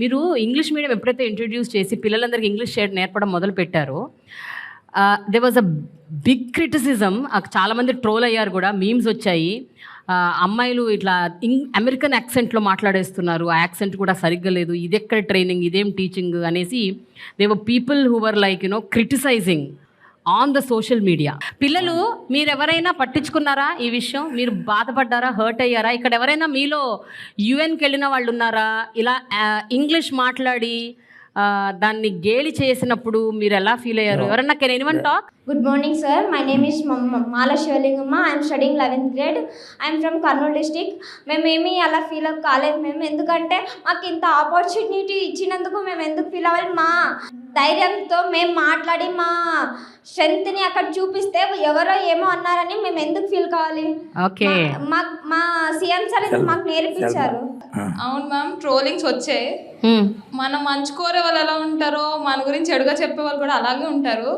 మీరు English medium ఎప్పుడైతే introduce చేసి పిల్లలందరికీ ఇంగ్లీష్ షేర్ నేర్పడం మొదలు పెట్టారో they was a big criticism చాలామంది ట్రోల్ అయ్యారు కూడా మీమ్స్ వచ్చాయి. అమ్మాయిలు ఇట్లా ఇంగ్ అమెరికన్ యాక్సెంట్లో మాట్లాడేస్తున్నారు. ఆ యాక్సెంట్ కూడా సరిగ్గా లేదు. ఇదెక్కడ ట్రైనింగ్ ఇదేం టీచింగ్ అనేసి there were people who were like you know criticizing on the social media పిల్లలు మీరు ఎవరైనా పట్టించుకున్నారా ఈ విషయం? మీరు బాధపడ్డారా? హర్ట్ అయ్యారా? ఇక్కడ ఎవరైనా మీలో యుఎన్కి వెళ్ళిన వాళ్ళు ఉన్నారా ఇలా ఇంగ్లీష్ మాట్లాడి దాన్ని గేలి చేసినప్పుడు మీరు ఎలా ఫీల్ అయ్యారు? ఎవరన్నా can anyone talk Good morning, sir. My name is Ma- Ma- Mala Shivalingama. I am studying 11th grade. I am from Kurnool district మేమేమి అలా ఫీల్ అప్ కాలేదు మేము ఎందుకంటే మాకు ఇంత ఆపర్చునిటీ ఇచ్చినందుకు మేము ఎందుకు ఫీల్ అవ్వాలి? మా ధైర్యంతో మేము మాట్లాడి మా స్ట్రెంగ్త్ని అక్కడ చూపిస్తే ఎవరో ఏమో అన్నారని మేము ఎందుకు ఫీల్ కావాలి? ఓకే మా మా సీఎం సార్ మాకు నేర్పించారు. అవును మ్యామ్ ట్రోలింగ్స్ వచ్చాయి. మనం మంచి కోరే వాళ్ళు ఎలా ఉంటారో మన గురించి చెడుగా చెప్పే వాళ్ళు కూడా అలాగే ఉంటారు.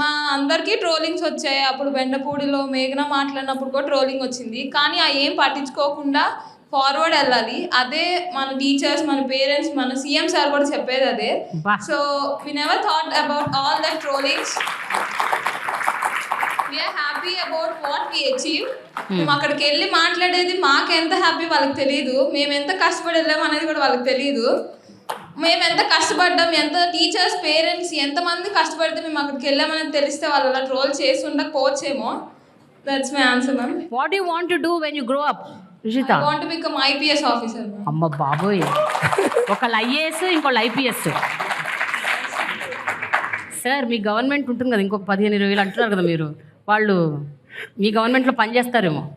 మా అందరికీ ట్రోలింగ్స్ వచ్చాయి. అప్పుడు బెండపూడిలో మేఘన మాట్లాడినప్పుడు కూడా ట్రోలింగ్ వచ్చింది. కానీ ఆ ఏం పట్టించుకోకుండా ఫార్వర్డ్ వెళ్ళాలి. అదే మన టీచర్స్ మన పేరెంట్స్ మన సీఎం సార్ కూడా చెప్పేది అదే. So we never thought about all the trollings happy about what we achieve మేము అక్కడికి వెళ్ళి మాట్లాడేది మాకు ఎంత హ్యాపీ వాళ్ళకి తెలియదు మేము ఎంత కష్టపడి వెళ్ళాము అనేది కూడా వాళ్ళకి తెలియదు మేము ఎంత కష్టపడ్డాం ఎంత టీచర్స్ పేరెంట్స్ ఎంతమంది కష్టపడితే మేము అక్కడికి వెళ్ళామని తెలిస్తే వాళ్ళు అలా ట్రోల్ చేసి ఉండకపోవచ్చేమో that's my answer ma'am what you want to do when you grow up Rushitha want become IPS officer అమ్మ బాబోయ్. ఒకళ్ళు ఐఏఎస్ ఇంకోళ్ళు ఐపీఎస్. సార్ మీ గవర్నమెంట్ ఉంటుంది కదా ఇంకొక పదిహేను ఇరవై వేలు అంటున్నారు కదా మీరు. వాళ్ళు మీ గవర్నమెంట్లో పనిచేస్తారేమో.